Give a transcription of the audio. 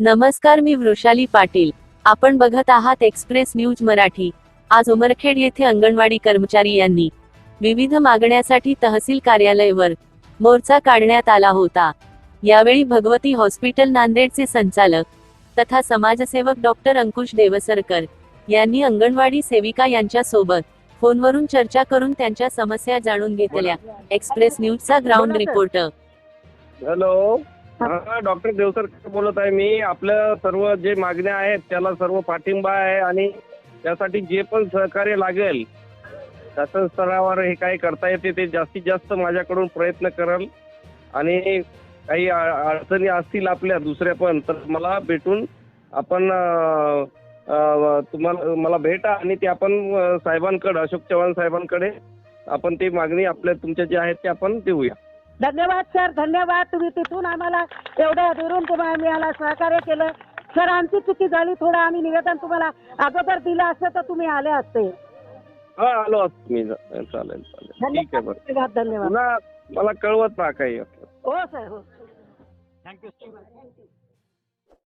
नमस्कार मी वृषाली पाटील. आपण बघत आहात एक्सप्रेस न्यूज मराठी. आज उमरखेड येथे अंगणवाडी कर्मचारी यांनी विविध मागण्यासाठी तहसील कार्यालयावर मोर्चा काढण्यात आला होता. यावेळी भगवती हॉस्पिटल नांदेडचे संचालक तथा समाजसेवक डॉक्टर अंकुश देवसरकर यांनी अंगणवाडी सेविका यांच्या सोबत फोनवरून चर्चा करून त्यांच्या समस्या जाणून घेतल्या. Express न्यूजचा ground. Reporter hello doctor Deosar बोलत आहे मी आपल्या सर्व जे मागण्या आहेत त्याला सर्व पाठिंबा आहे आणि त्यासाठी जे पण सहकार्य लागेल शासन स्तरावर हे काही करता येते ते जास्तीत जास्त माझ्याकडून प्रयत्न करेल. आणि काही अडचणी असतील आपल्या दुसऱ्या पण तर मला भेटून आपण तुम्हाला मला भेटा आणि ते आपण साहेबांकडे अशोक चव्हाण साहेबांकडे आपण ती मागणी आपल्या तुमच्या जे आहेत ते आपण देऊया. धन्यवाद सर. धन्यवाद. तुम्ही तिथून आम्हाला एवढ्या दुरून तुम्हाला आम्हाला सहकार्य केलं. सर आमची चुकी झाली. थोडं आम्ही निवेदन तुम्हाला अगोदर दिलं असतं तर तुम्ही आले असते. हा आलो असतो मी. चालेल चालेल. ठीक आहे बरं. धन्यवाद धन्यवाद. पुन्हा मला कळवत ना काही. हो सर हो. थँक्यू